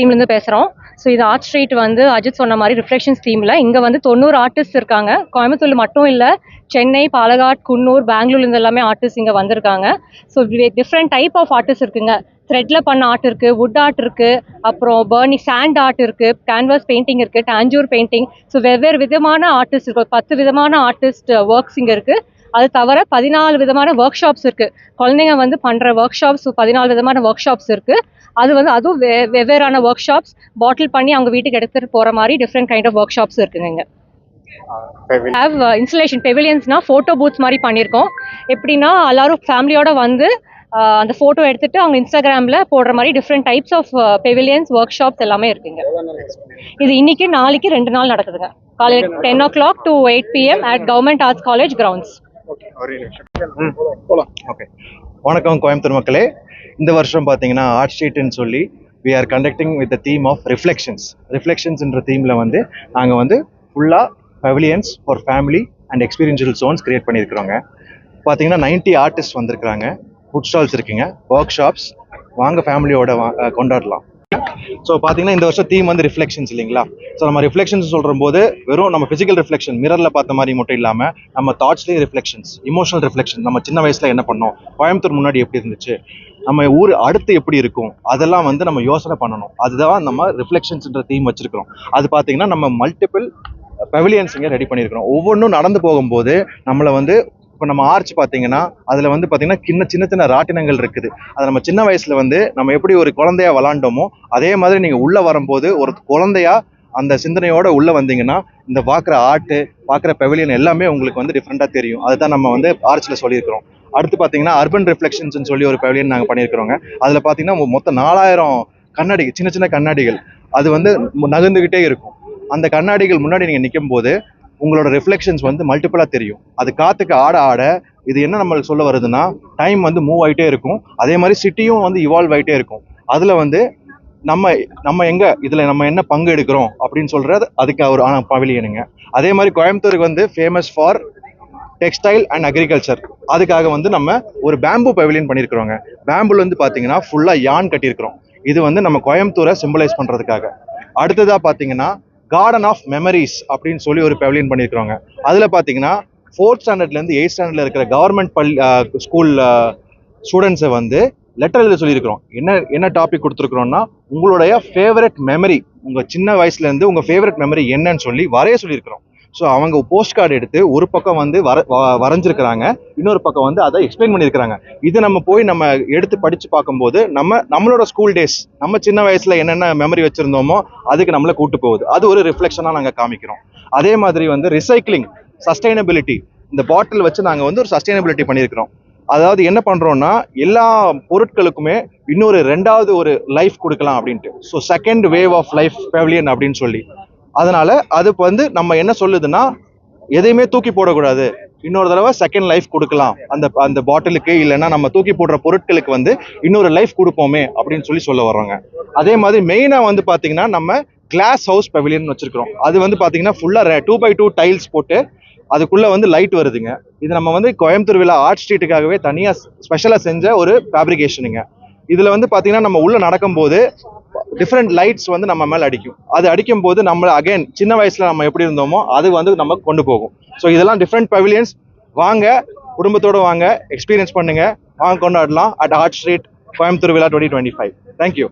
டீம்லேருந்து பேசுகிறோம் ஸோ இது art street வந்து அஜித் சொன்ன மாதிரி ரிஃப்ளெக்ஷன்ஸ் டீமில் இங்கே வந்து தொண்ணூறு ஆர்டிஸ்ட் இருக்காங்க. கோயம்புத்தூர் மட்டும் இல்லை சென்னை பாலகாட் குன்னூர் பெங்களூர்லேருந்து எல்லாமே ஆர்டிஸ்ட் இங்கே வந்திருக்காங்க. So different type of artist இருக்குங்க. த்ரெட்டில் பண்ண ஆர்ட் இருக்குது வுட் ஆர்ட் இருக்குது அப்புறம் பர்னி சாண்ட் ஆர்ட் இருக்குது கேன்வாஸ் பெயிண்டிங் இருக்குது டாஞ்சூர் பெயிண்டிங் ஸோ வெவ்வேறு விதமான ஆர்டிஸ்ட் இருக்கும் பத்து விதமான ஆர்டிஸ்ட் ஒர்க்ஸ் uh, இங்கே இருக்குது அது தவிர பதினாலு விதமான ஒர்க் ஷாப்ஸ் இருக்குது குழந்தைங்க வந்து பண்ணுற ஒர்க் ஷாப்ஸ் பதினாலு விதமான ஒர்க் ஷாப்ஸ் இருக்குது அது வந்து அதுவும் வெ வெவ்வேறான ஒர்க் ஷாப்ஸ் பாட்டில் பண்ணி அவங்க வீட்டுக்கு எடுத்துகிட்டு போகிற மாதிரி different kind of workshops இருக்குங்க இங்கே. ஹேவ் இன்ஸ்டலேஷன் பெவிலியன்ஸ்னா ஃபோட்டோ பூத்ஸ் மாதிரி பண்ணியிருக்கோம் எப்படின்னா எல்லாரும் ஃபேமிலியோட வந்து அந்த ஃபோட்டோ எடுத்துட்டு அவங்க இன்ஸ்டாகிராமில் போடுற மாதிரி different types of pavilions workshops எல்லாமே இருக்குங்க. இது இன்னைக்கு நாளைக்கு ரெண்டு நாள் நடக்குதுங்க. காலையில் ten o'clock to eight PM at government arts college grounds okay. வணக்கம் கோயம்புத்தூர் மக்களே. இந்த வருஷம் பார்த்தீங்கன்னா ஆர்ட் ஸ்ட்ரீட்னு சொல்லி we are conducting with theme of reflections ரிஃப்ளெக்ஷன்ஸ்ன்ற தீமில் வந்து நாங்கள் வந்து ஃபுல்லாக pavilions for family and experiential zones create பண்ணியிருக்கிறோங்க. பார்த்தீங்கன்னா 90 ஆர்டிஸ்ட் வந்திருக்கிறாங்க. ஃபுட் ஸ்டால்ஸ் இருக்குங்க. ஒர்க் ஷாப்ஸ் வாங்க ஃபேமிலியோட கொண்டாடலாம். ஸோ பார்த்தீங்கன்னா இந்த வருஷம் தீம் வந்து ரிஃப்ளெக்ஷன்ஸ் இல்லைங்களா? ஸோ நம்ம ரிஃப்ளெக்ஷன்ஸ் சொல்கிற போது வெறும் நம்ம ஃபிசிக்கல் ரிஃப்ளெக்ஷன் மிரரில் பார்த்த மாதிரி மட்டும் இல்லாமல் நம்ம தாட்ஸ்லேயும் ரிஃப்ளெக்ஷன்ஸ் இமோஷனல் ரிஃப்ளெக்ஷன் நம்ம சின்ன வயசில் என்ன பண்ணோம்? கோயம்புத்தூர் முன்னாடி எப்படி இருந்துச்சு? நம்ம ஊர் அடுத்து எப்படி இருக்கும்? அதெல்லாம் வந்து நம்ம யோசனை பண்ணணும். அதுதான் நம்ம ரிஃப்ளெக்ஷன்ஸ்ன்ற தீம் வச்சிருக்கிறோம். அது பார்த்தீங்கன்னா நம்ம மல்டிபிள் பெவிலியன்ஸுங்க ரெடி பண்ணியிருக்கிறோம் ஒவ்வொன்றும் நடந்து போகும்போது நம்மளை வந்து இப்போ நம்ம ஆர்ச் பார்த்தீங்கன்னா அதில் வந்து பார்த்தீங்கன்னா சின்ன சின்ன சின்ன ராட்டினங்கள் இருக்குது. அது நம்ம சின்ன வயசில் வந்து நம்ம எப்படி ஒரு குழந்தையா விளாண்டோமோ அதே மாதிரி நீங்கள் உள்ளே வரும்போது ஒரு குழந்தையா அந்த சிந்தனையோட உள்ளே வந்தீங்கன்னா இந்த பார்க்குற ஆர்ட்டு பார்க்குற பெவிலியன் எல்லாமே உங்களுக்கு வந்து டிஃப்ரெண்ட்டாக தெரியும். அதுதான் நம்ம வந்து ஆர்ச்சில் சொல்லியிருக்கிறோம். அடுத்து பார்த்தீங்கன்னா அர்பன் ரிஃப்ளெக்ஷன்ஸ்னு சொல்லி ஒரு பெவிலியன் நாங்கள் பண்ணியிருக்கிறோங்க. அதில் பார்த்தீங்கன்னா மொத்தம் நாலாயிரம் கண்ணாடி சின்ன சின்ன கண்ணாடிகள். அது வந்து நகர்ந்துக்கிட்டே இருக்கும். அந்த கண்ணாடிகள் முன்னாடி நீங்கள் நிற்கும் போது உங்களோட ரிஃப்ளெக்ஷன்ஸ் வந்து மல்டிப்புளாக தெரியும். அது காற்றுக்கு ஆட ஆட இது என்ன நம்மளுக்கு சொல்ல வருதுன்னா டைம் வந்து மூவ் ஆகிட்டே இருக்கும். அதே மாதிரி சிட்டியும் வந்து இவால்வ் ஆகிட்டே இருக்கும். அதில் வந்து நம்ம நம்ம எங்கே இதில் நம்ம என்ன பங்கு எடுக்கிறோம் அப்படின்னு சொல்கிறது அதுக்கு ஒரு ஆன பவிலியனுங்க அதே மாதிரி கோயம்புத்தூருக்கு வந்து famous for textile and agriculture அதுக்காக வந்து நம்ம ஒரு பேம்பு பவிலியன் பண்ணியிருக்கிறோங்க பேம்புல வந்து பார்த்தீங்கன்னா ஃபுல்லாக யான் கட்டியிருக்கிறோம். இது வந்து நம்ம கோயம்புத்தூரை சிம்பிளைஸ் பண்ணுறதுக்காக அடுத்ததாக பார்த்தீங்கன்னா கார்டன் ஆஃப் மெமரிஸ் அப்படின்னு சொல்லி ஒரு பவிலியன் பண்ணியிருக்கிறோங்க அதில் பார்த்தீங்கன்னா ஃபோர்த் ஸ்டாண்டர்ட்லேருந்து எயிட் ஸ்டாண்டர்டில் இருக்கிற கவர்மெண்ட் பள்ளி ஸ்கூல் ஸ்டூடெண்ட்ஸை வந்து லெட்டர் எழுத சொல்லியிருக்கிறோம். என்ன என்ன டாபிக் கொடுத்துருக்குறோம்னா உங்களுடைய ஃபேவரட் மெமரி உங்கள் சின்ன வயசுலேருந்து உங்கள் ஃபேவரட் மெமரி என்னன்னு சொல்லி வரைய சொல்லியிருக்கிறோம். ஸோ அவங்க போஸ்ட் கார்டு எடுத்து ஒரு பக்கம் வந்து வர வரைஞ்சிருக்கிறாங்க. இன்னொரு பக்கம் வந்து அதை எக்ஸ்பிளைன் பண்ணியிருக்கிறாங்க. இது நம்ம போய் நம்ம எடுத்து படித்து பார்க்கும்போது நம்ம நம்மளோட ஸ்கூல் டேஸ் நம்ம சின்ன வயசில் என்னென்ன மெமரி வச்சுருந்தோமோ அதுக்கு நம்மளை கூட்டு போகுது. அது ஒரு ரிஃப்ளெக்ஷனாக நாங்கள் காமிக்கிறோம். அதே மாதிரி வந்து ரிசைக்ளிங் சஸ்டைனபிலிட்டி இந்த பாட்டில் வச்சு நாங்கள் வந்து ஒரு சஸ்டைனபிலிட்டி பண்ணியிருக்கிறோம். அதாவது என்ன பண்ணுறோன்னா எல்லா பொருட்களுக்குமே இன்னொரு ரெண்டாவது ஒரு லைஃப் கொடுக்கலாம் அப்படின்ட்டு. So second wave of life pavilion அப்படின்னு சொல்லி. அதனால் அதுக்கு வந்து நம்ம என்ன சொல்லுதுன்னா எதையுமே தூக்கி போடக்கூடாது. இன்னொரு தடவை செகண்ட் லைஃப் கொடுக்கலாம். அந்த அந்த பாட்டிலுக்கு இல்லைன்னா நம்ம தூக்கி போடுற பொருட்களுக்கு வந்து இன்னொரு லைஃப் கொடுப்போமே அப்படின்னு சொல்லி சொல்ல வர்றோங்க. அதே மாதிரி மெயினாக வந்து பார்த்தீங்கன்னா நம்ம கிளாஸ் ஹவுஸ் பெவிலியன் வச்சிருக்கிறோம். அது வந்து பார்த்தீங்கன்னா ஃபுல்லாக டூ பை டூ டைல்ஸ் போட்டு அதுக்குள்ளே வந்து லைட் வருதுங்க. இது நம்ம வந்து கோயம்புத்தூர் விழா ஆர்ட் ஸ்ட்ரீட்டுக்காகவே தனியாக ஸ்பெஷலாக செஞ்ச ஒரு ஃபேப்ரிகேஷனுங்க இதில் வந்து பார்த்தீங்கன்னா நம்ம உள்ளே நடக்கும்போது டிஃப்ரெண்ட் லைட்ஸ் வந்து நம்ம மேலே அடிக்கும். அது அடிக்கும் போது நம்மளை அகைன் சின்ன வயசில் நம்ம எப்படி இருந்தோமோ அது வந்து நம்ம கொண்டு போகும். ஸோ இதெல்லாம் டிஃப்ரெண்ட் பவிலியன்ஸ் வாங்க குடும்பத்தோட வாங்க எக்ஸ்பீரியன்ஸ் பண்ணுங்க. வாங்க கொண்டாடலாம். அட் ஹாட் ஸ்ட்ரீட் கோயம்புத்தூர் விழா டுவெண்ட்டி டுவெண்ட்டி ஃபைவ் தேங்க்யூ